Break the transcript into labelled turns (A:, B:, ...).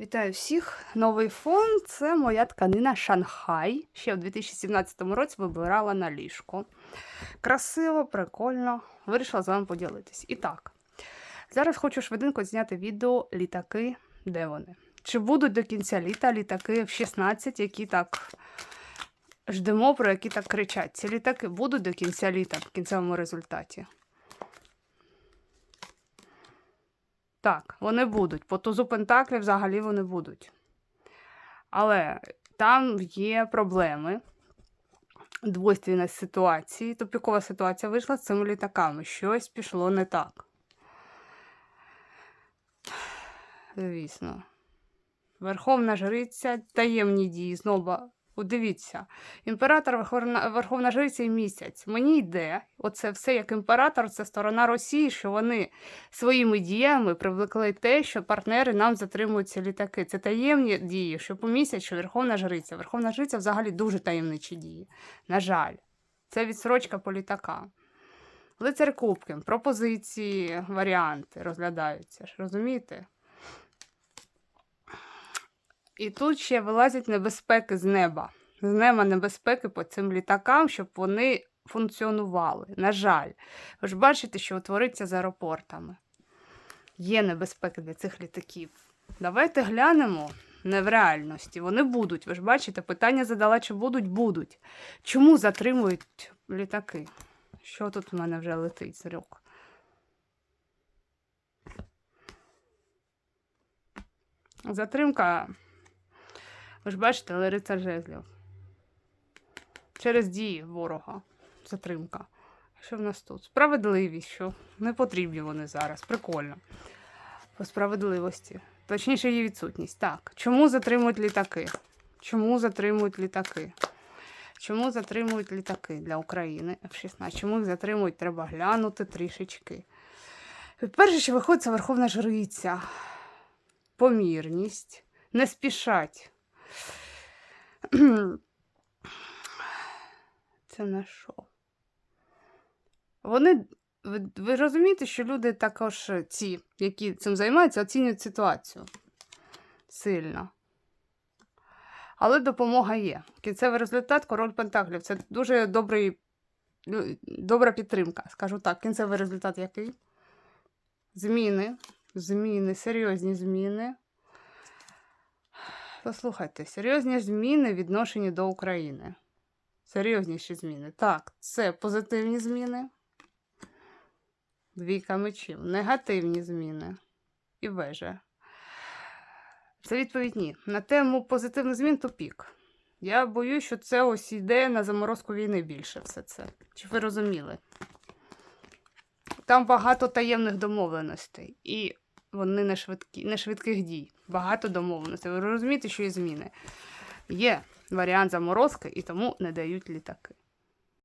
A: Вітаю всіх! Новий фон це моя тканина Шанхай. Ще в 2017 році вибирала на ліжко. Красиво, прикольно. Вирішила з вами поділитись. І так, зараз хочу швиденько зняти відео літаки. Де вони? Чи будуть до кінця літа літаки F-16, які так ждемо, про які так кричать? Ці літаки будуть до кінця літа в кінцевому результаті. Так, вони будуть. По тузу Пентаклі взагалі вони будуть. Але там є проблеми. Двойственність ситуації. Тупікова ситуація вийшла з цими літаками. Щось пішло не так. Звісно. Верховна жриця, таємні дії, знову. От Дивіться, імператор, Верховна, Верховна Жриця і місяць. Мені йде, оце все як імператор, це сторона Росії, що вони своїми діями привлекли те, що партнери нам затримують ці літаки. Це таємні дії, що по місяць, що Верховна Жриця. Верховна Жриця взагалі дуже таємничі дії. На жаль, це відсрочка по літакам. Лицар Кубків, пропозиції, варіанти розглядаються розумієте? І тут ще вилазять небезпеки з неба. З неба небезпеки по цим літакам, щоб вони функціонували. На жаль, ви ж бачите, що твориться з аеропортами. Є небезпеки для цих літаків. Давайте глянемо не в реальності. Вони будуть. Ви ж бачите, питання задала, чи будуть, будуть. Чому затримують літаки? Що тут у мене вже летить, Серег? Затримка. Ви ж бачите, але рицар жезлів. Через дії ворога. Затримка. Що в нас тут? Справедливість, що не потрібні вони зараз. Прикольно. По справедливості. Точніше, її відсутність. Так. Чому затримують літаки? Чому затримують літаки? Чому затримують літаки для України F-16? Чому їх затримують? Треба глянути трішечки. Перше, що виходить, це Верховна Жриця. Помірність. Не спішать. Це на що? Вони. Ви, ви розумієте, що люди також ці, які цим займаються, оцінюють ситуацію сильно. Але допомога є. Кінцевий результат король Пентаклів. Це дуже добрий, добра підтримка. Скажу так, кінцевий результат який? Зміни. Зміни, серйозні зміни. Послухайте, серйозні зміни відношені до України. Серйозніші зміни. Так, це позитивні зміни. Двійка мечів. Негативні зміни. І вежа. Це відповідь ні. На тему позитивних змін тупік. Я боюсь, що це ось йде на заморозку війни більше все це. Чи ви розуміли? Там багато таємних домовленостей. І вони не швидкі, не швидких дій. Багато домовленостей. Ви розумієте, що є зміни. Є варіант заморозки, і тому не дають літаки.